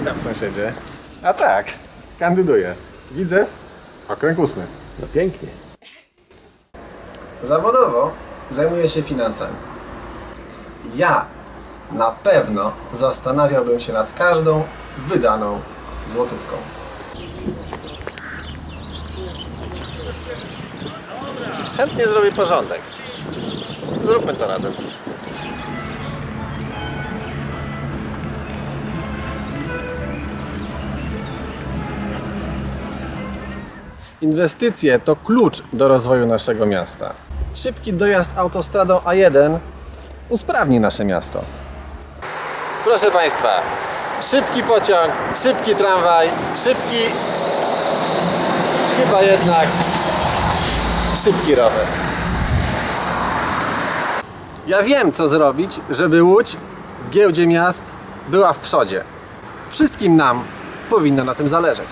Witam sąsiedzie. A tak, kandyduję. Widzę okręg ósmy. No pięknie. Zawodowo zajmuję się finansami. Ja na pewno zastanawiałbym się nad każdą wydaną złotówką. Chętnie zrobię porządek. Zróbmy to razem. Inwestycje to klucz do rozwoju naszego miasta. Szybki dojazd autostradą A1 usprawni nasze miasto. Proszę Państwa, szybki pociąg, szybki tramwaj, szybki. chyba jednak szybki rower. Ja wiem, co zrobić, żeby Łódź w giełdzie miast była w przodzie. Wszystkim nam powinno na tym zależeć.